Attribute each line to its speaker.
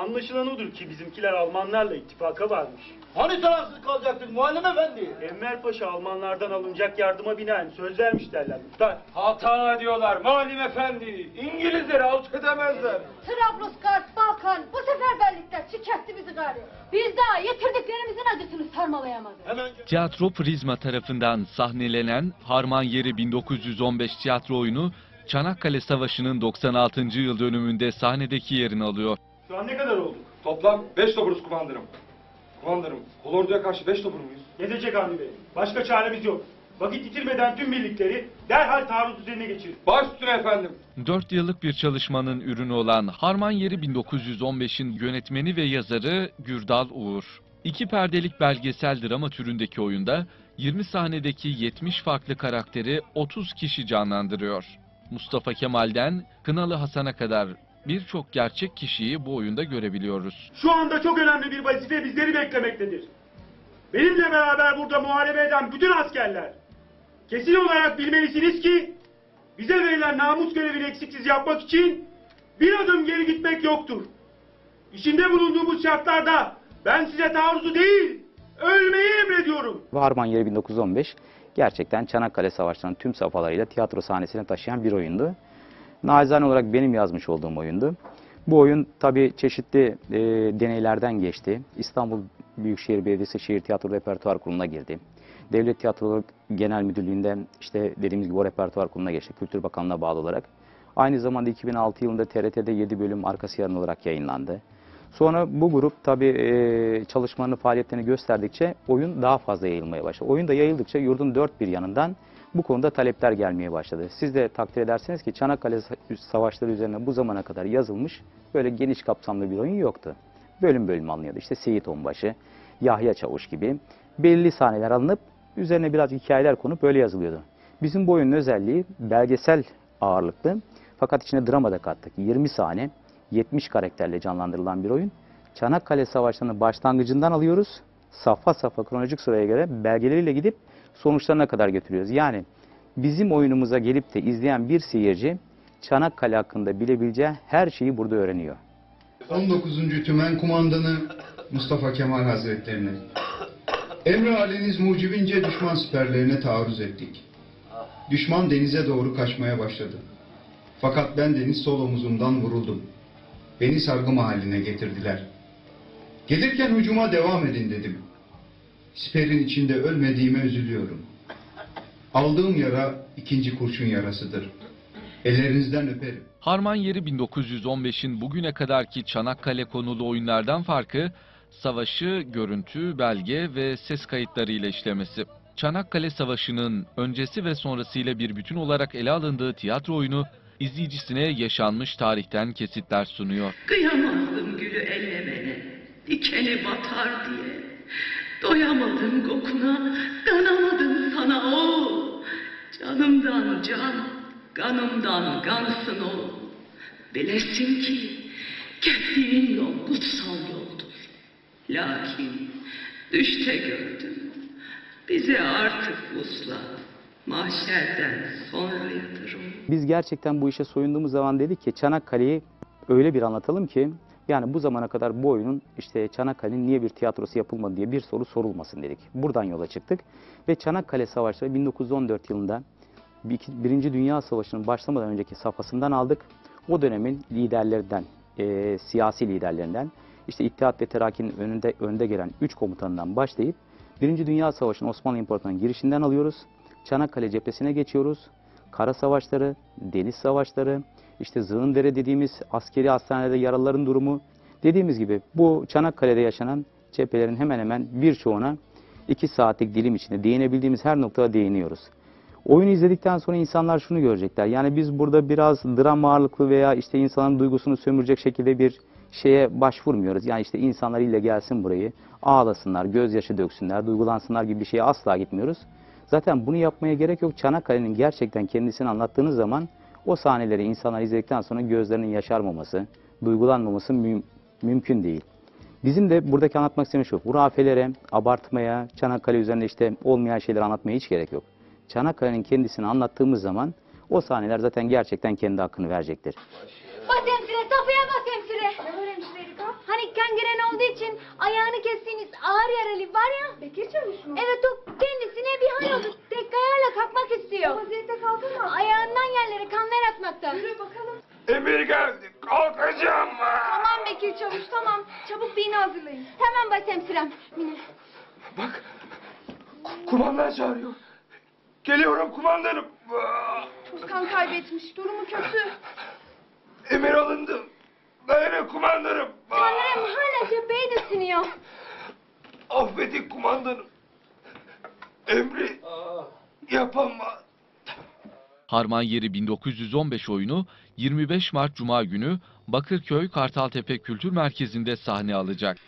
Speaker 1: Anlaşılan odur ki bizimkiler Almanlarla ittifaka varmış.
Speaker 2: Hani tarafsız kalacaktık muallim efendi?
Speaker 1: Enver Paşa Almanlardan alınacak yardıma binaen söz vermiş derler muhtar.
Speaker 3: Hata diyorlar Malim Efendi. İngilizleri alt edemezler.
Speaker 4: Trablusgarp, Balkan bu seferberlikler şikayetli bizi gari. Biz daha yitirdiklerimizin acısını sarmalayamadık.
Speaker 2: Hemen
Speaker 5: Tiyatro Prizma tarafından sahnelenen Harman Yeri 1915 tiyatro oyunu Çanakkale Savaşı'nın 96. yıl dönümünde sahnedeki yerini alıyor.
Speaker 1: Şu an ne kadar olduk?
Speaker 3: Toplam 5 topunuz kumandanım. Kumandanım, Kolordu'ya karşı 5 topur muyuz?
Speaker 1: Yetecek Avni Bey. Başka çaremiz yok. Vakit yitirmeden tüm birlikleri derhal taarruz düzenine geçir.
Speaker 3: Baş üstüne efendim.
Speaker 5: 4 yıllık bir çalışmanın ürünü olan Harman Yeri 1915'in yönetmeni ve yazarı Gürdal Uğur. İki perdelik belgesel drama türündeki oyunda 20 sahnedeki 70 farklı karakteri 30 kişi canlandırıyor. Mustafa Kemal'den Kınalı Hasan'a kadar birçok gerçek kişiyi bu oyunda görebiliyoruz.
Speaker 1: Şu anda çok önemli bir vazife bizleri beklemektedir. Benimle beraber burada muharebe eden bütün askerler, kesin olarak bilmelisiniz ki, bize verilen namus görevini eksiksiz yapmak için bir adım geri gitmek yoktur. İçinde bulunduğumuz şartlarda ben size taarruzu değil, ölmeyi emrediyorum.
Speaker 6: Harman Yeri 1915 gerçekten Çanakkale Savaşları'nın tüm safhalarıyla tiyatro sahnesine taşıyan bir oyundu. Nacizane olarak benim yazmış olduğum oyundu. Bu oyun tabii çeşitli e, deneylerden geçti. İstanbul Büyükşehir Belediyesi Şehir Tiyatro Repertuar Kurulu'na girdi. Devlet Tiyatroları Genel Müdürlüğü'nden işte dediğimiz gibi o repertuar kuruluna geçti. Kültür Bakanlığı'na bağlı olarak. Aynı zamanda 2006 yılında TRT'de 7 bölüm arkası yarın olarak yayınlandı. Sonra bu grup tabii e, çalışmalarını, faaliyetlerini gösterdikçe oyun daha fazla yayılmaya başladı. Oyun da yayıldıkça yurdun dört bir yanından bu konuda talepler gelmeye başladı. Siz de takdir edersiniz ki Çanakkale Savaşları üzerine bu zamana kadar yazılmış böyle geniş kapsamlı bir oyun yoktu. Bölüm bölüm alınıyordu. İşte Seyit Onbaşı, Yahya Çavuş gibi belirli sahneler alınıp üzerine biraz hikayeler konup böyle yazılıyordu. Bizim bu oyunun özelliği belgesel ağırlıklı fakat içine drama da kattık. 20 sahne 70 karakterle canlandırılan bir oyun. Çanakkale Savaşları'nın başlangıcından alıyoruz. Safha safha kronolojik sıraya göre belgeleriyle gidip sonuçlarına kadar götürüyoruz. Yani bizim oyunumuza gelip de izleyen bir seyirci Çanakkale hakkında bilebileceği her şeyi burada öğreniyor.
Speaker 7: 19. Tümen Kumandanı Mustafa Kemal Hazretlerine Emri haliniz mucibince düşman siperlerine taarruz ettik. Düşman denize doğru kaçmaya başladı. Fakat ben deniz sol omuzumdan vuruldum. Beni sargı mahalline getirdiler. Gelirken hücuma devam edin dedim. Siperin içinde ölmediğime üzülüyorum. Aldığım yara ikinci kurşun yarasıdır. Ellerinizden öperim.
Speaker 5: Harman Yeri 1915'in bugüne kadarki Çanakkale konulu oyunlardan farkı, savaşı görüntü, belge ve ses kayıtlarıyla işlemesi. Çanakkale Savaşı'nın öncesi ve sonrasıyla bir bütün olarak ele alındığı tiyatro oyunu, izleyicisine yaşanmış tarihten kesitler sunuyor.
Speaker 8: Kıyamazdım gülü ellemene, dikeni batar diye. Doyamadım kokuna, kanamadım sana o. Canımdan can, kanımdan kansın o. Bilesin ki, gittiğin yol kutsal yoldur. Lakin düşte gördüm, bize artık vuslat, mahşerden sonrayadır o.
Speaker 6: Biz gerçekten bu işe soyunduğumuz zaman dedik ki Çanakkale'yi öyle bir anlatalım ki yani bu zamana kadar bu oyunun işte Çanakkale'nin niye bir tiyatrosu yapılmadı diye bir soru sorulmasın dedik. Buradan yola çıktık ve Çanakkale Savaşları 1914 yılında bir- Birinci Dünya Savaşı'nın başlamadan önceki safhasından aldık. O dönemin liderlerinden, e, siyasi liderlerinden, işte İttihat ve Terakki'nin önünde, önde gelen 3 komutanından başlayıp Birinci Dünya Savaşı'nın Osmanlı İmparatorluğu'nun girişinden alıyoruz. Çanakkale cephesine geçiyoruz. Kara savaşları, deniz savaşları, işte Zığındere dediğimiz askeri hastanede yaralıların durumu. Dediğimiz gibi bu Çanakkale'de yaşanan cephelerin hemen hemen birçoğuna 2 saatlik dilim içinde değinebildiğimiz her noktada değiniyoruz. Oyunu izledikten sonra insanlar şunu görecekler. Yani biz burada biraz dram ağırlıklı veya işte insanların duygusunu sömürecek şekilde bir şeye başvurmuyoruz. Yani işte insanlar ille gelsin burayı, ağlasınlar, gözyaşı döksünler, duygulansınlar gibi bir şeye asla gitmiyoruz. Zaten bunu yapmaya gerek yok. Çanakkale'nin gerçekten kendisini anlattığınız zaman o sahneleri insanlar izledikten sonra gözlerinin yaşarmaması, duygulanmaması müm- mümkün değil. Bizim de buradaki anlatmak istediğimiz şu, hurafelere, abartmaya, Çanakkale üzerinde işte olmayan şeyleri anlatmaya hiç gerek yok. Çanakkale'nin kendisini anlattığımız zaman o sahneler zaten gerçekten kendi hakkını verecektir.
Speaker 4: Bas hemşire, tapıya bas hemşire. Ne var hemşirelik o? Hani kangren olduğu için ayağını kestiğiniz ağır yaralı var ya. Bekir Çavuş mu? Evet o kendisine bir hal oldu. Kalkmak istiyor. Vaziyette kaldı mı? Ayağından yerlere kanlar atmakta. Yürü bakalım.
Speaker 3: Emir geldi. Kalkacağım.
Speaker 4: Tamam Bekir Çavuş tamam. Çabuk beni hazırlayın. Hemen başhemşirem. Mine.
Speaker 3: Bak. ku- Kumandan çağırıyor. Geliyorum kumandanım.
Speaker 4: Çok kan kaybetmiş. Durumu kötü.
Speaker 3: Emir alındı. Dayanın kumandanım.
Speaker 4: Kanlarım hala cepheyi de siniyor.
Speaker 3: Affedin kumandanım. Emri yapamaz.
Speaker 5: Harman Yeri 1915 oyunu 25 Mart Cuma günü Bakırköy Kartaltepe Kültür Merkezi'nde sahne alacak.